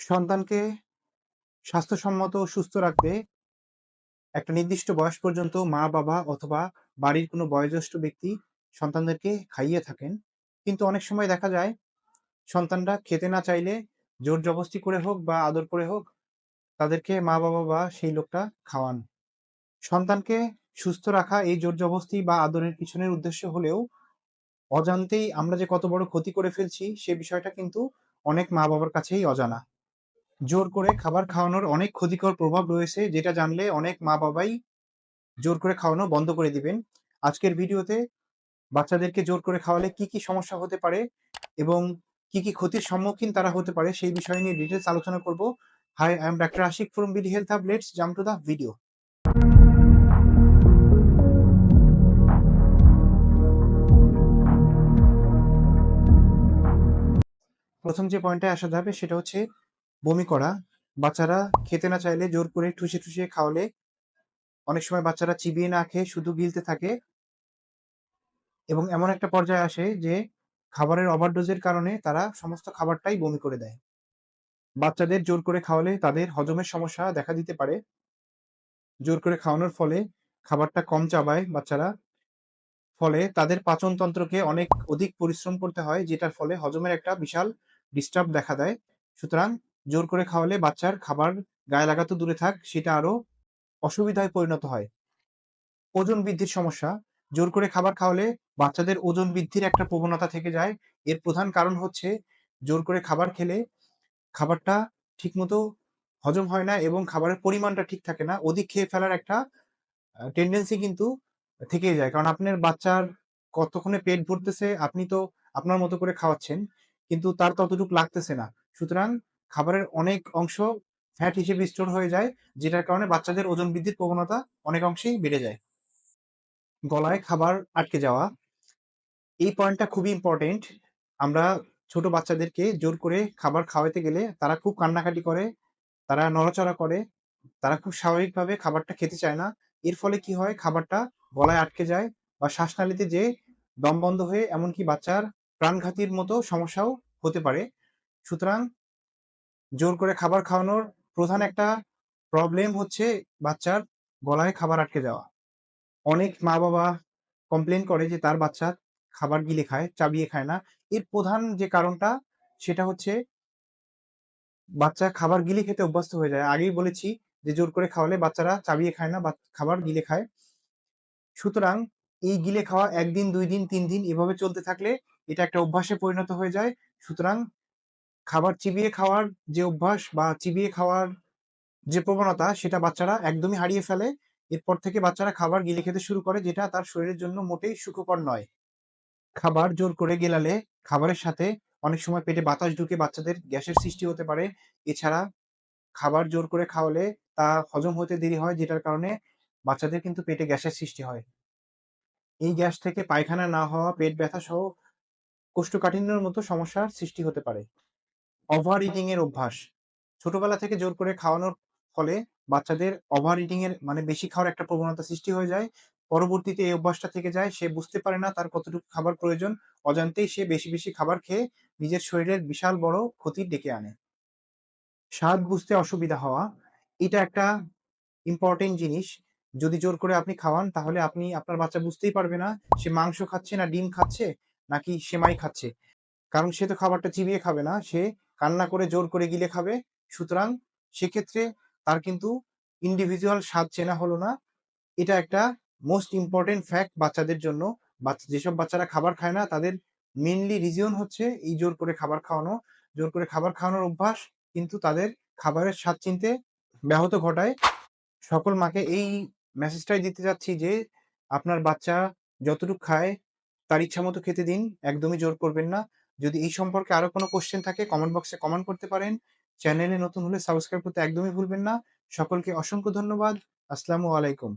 সন্তানকে স্বাস্থ্যসম্মত সুস্থ রাখতে একটা নির্দিষ্ট বয়স পর্যন্ত মা-বাবা অথবা বাড়ির কোনো বয়োজ্যেষ্ঠ ব্যক্তি সন্তানদেরকে খাইয়ে থাকেন। কিন্তু অনেক সময় দেখা যায়, সন্তানরা খেতে না চাইলে জোর-জবস্তি করে হোক বা আদর করে হোক, তাদেরকে মা-বাবা বা সেই লোকটা খাওয়ান। সন্তানকে সুস্থ রাখা এই জোর-জবস্তি বা আদরের পিছনের উদ্দেশ্য হলেও অজান্তেই আমরা যে কত বড় ক্ষতি করে ফেলছি সে বিষয়টা কিন্তু অনেক মা-বাবার কাছেই অজানা। জোর করে খাবার খাওয়ানোর অনেক ক্ষতিকর প্রভাব রয়েছে যেটা জানলে অনেক মা-বাবাই জোর করে খাওয়ানো বন্ধ করে দিবেন। আজকের ভিডিওতে বাচ্চাদেরকে জোর করে খাওয়ালে কি, কি সমস্যা হতে পারে এবং কি, কি ক্ষতির সম্মুখীন তারা হতে পারে সেই বিষয় নিয়ে ডিটেইলস আলোচনা করব। Hi, I am doctor Ashik from BD health hub. Let's jump to the video. প্রথম যে পয়েন্টে আসা যাবে সেটা হচ্ছে বমি করা। বাচ্চারা খেতে না চাইলে জোর করে ঠুসে, ঠুসে খাওয়ালে অনেক সময় বাচ্চারা চিবিয়ে না খেয়ে শুধু গিলতে থাকে। এবং এমন একটা পর্যায়ে আসে যে খাবারের ওভারডোজের কারণে তারা সমস্ত খাবারটাই বমি করে দেয়। বাচ্চাদের জোর করে খাওয়ালে তাদের হজমের সমস্যা দেখা দিতে পারে। জোর করে খাওয়ানোর ফলে খাবারটা কম চাবায় বাচ্চারা। ফলে তাদের পাচনতন্ত্রকে অনেক অধিক পরিশ্রম করতে হয় যেটার ফলে হজমের একটা বিশাল ডিস্টার্ব দেখা দেয়। সুতরাং জোর করে খাওয়ালে বাচ্চার খাবার গায়ে লাগা তো দূরে থাক, সেটা আরও অসুবিধায় পরিণত হয়। ওজন বৃদ্ধির সমস্যা, জোর করে খাবার খাওয়ালে বাচ্চাদের ওজন বৃদ্ধির একটা প্রবণতা থেকে যায়। এর প্রধান কারণ হচ্ছে জোর করে খাবার খেলে খাবারটা ঠিকমতো হজম হয় না এবং খাবারের পরিমাণটা ঠিক থাকে না। অধিক খেয়ে ফেলার একটা টেনডেন্সি কিন্তু থেকেই যায়। কারণ আপনার বাচ্চার কতক্ষণে পেট ভরতেছে, আপনি তো আপনার মতো করে খাওয়াচ্ছেন। কিন্তু তার ততটুক লাগতেছে না। সুতরাং খাবারের অনেক অংশ ফ্যাট হিসেবে স্টোর হয়ে যায় যেটার কারণে বাচ্চাদের ওজন বৃদ্ধির প্রবণতা অনেক অংশেই বেড়ে যায়। গলায় খাবার আটকে যাওয়া। এই পয়েন্টটা খুবই ইম্পোর্টেন্ট। আমরা ছোট বাচ্চাদেরকে জোর করে খাবার খাওয়াইতে গেলে তারা খুব কান্নাকাটি করে, তারা নড়াচড়া করে, তারা খুব স্বাভাবিকভাবে খাবারটা খেতে চায় না। এর ফলে কি হয় খাবারটা গলায় আটকে যায় বা শ্বাসনালীতে যেয়ে দম বন্ধ হয়ে এমনকি বাচ্চার প্রাণঘাতীর মতো সমস্যাও হতে পারে। সুতরাং জোর করে খাবার খাওয়ানোর প্রধান একটা প্রবলেম হচ্ছে বাচ্চার গলায় খাবার আটকে যাওয়া। অনেক মা-বাবা কমপ্লেন করে যে তার বাচ্চা খাবার গিলে খায়, চাবিয়ে খায় না। এর প্রধান যে কারণটা সেটা হচ্ছে বাচ্চা খাবার গিলে খেতে অভ্যস্ত হয়ে যায়। আগেই বলেছি যে জোর করে খাওয়ালে বাচ্চারা চাবিয়ে খায় না খাবার গিলে খায়। সুতরাং এই গিলে খাওয়া একদিন দুই দিন, তিন দিন এভাবে চলতে থাকলে এটা একটা অভ্যাসে পরিণত হয়ে যায়। সুতরাং খাবার চিবিয়ে খাওয়ার যে অভ্যাস বা চিবিয়ে খাওয়ার যে প্রবণতা সেটা বাচ্চারা একদমই হারিয়ে ফেলে। এরপর থেকে বাচ্চারা খাবার গিলে খেতে শুরু করে যেটা তার শরীরের জন্য মোটেই সুখকর নয়। খাবার জোর করে গেলালে খাবারের সাথে অনেক সময় পেটে বাতাস ঢুকে বাচ্চাদের গ্যাসের সৃষ্টি হতে পারে। এছাড়া খাবার জোর করে খাওয়ালে তা হজম হতে দেরি হয় যেটার কারণে বাচ্চাদের কিন্তু পেটে গ্যাসের সৃষ্টি হয়। এই গ্যাস থেকে পায়খানা না হওয়া, পেট ব্যথা সহ কোষ্ঠকাঠিন্যের মতো সমস্যার সৃষ্টি হতে পারে। ওভার ইটিং এর অভ্যাস। ছোটবেলা থেকে জোর করে খাওয়ানোর ফলে বাচ্চাদের ওভার ইটিং এর মানে বেশি খাওয়ার একটা প্রবণতা সৃষ্টি হয়ে যায়। পরবর্তীতে এই অভ্যাসটা থেকে যায়। সে বুঝতে পারে না তার কতটুকু খাবার প্রয়োজন। অজান্তেই সে বেশি, বেশি খাবার খেয়ে নিজের শরীরের বিশাল বড় ক্ষতি ডেকে আনে। স্বাদ বুঝতে অসুবিধা হওয়া, এটা একটা ইম্পোর্টেন্ট জিনিস। যদি জোর করে আপনি খাওয়ান তাহলে আপনি আপনার বাচ্চা বুঝতেই পারবে না সে মাংস খাচ্ছে না ডিম খাচ্ছে নাকি সেমাই খাচ্ছে। কারণ সে তো খাবারটা চিবিয়ে খাবে না। সে কান্না করে জোর করে গিলে খাবে। সুতরাং সেক্ষেত্রে তার কিন্তু ইন্ডিভিজুয়াল স্বাদ চেনা হলো না। এটা একটা মোস্ট ইম্পর্টেন্ট ফ্যাক্ট বাচ্চাদের জন্য। বাচ্চা যেসব বাচ্চারা খাবার খায় না, তাদের মেনলি রিজন হচ্ছে এই জোর করে খাবার খাওয়ানো। জোর করে খাবার খাওয়ানোর অভ্যাস কিন্তু তাদের খাবারের স্বাদ চিনতে ব্যাহত ঘটায়। সকল মাকে এই মেসেজটাই দিতে চাচ্ছি যে, আপনার বাচ্চা যতটুকু খায়, তার ইচ্ছা মতো খেতে দিন। একদমই জোর করবেন না। যদি এই সম্পর্কে আরও কোনো কোশ্চেন থাকে কমেন্ট বক্সে কমেন্ট করতে পারেন। চ্যানেলে নতুন হলে সাবস্ক্রাইব করতে একদমই ভুলবেন না। সকলকে অসংখ্য ধন্যবাদ। আসসালামু আলাইকুম।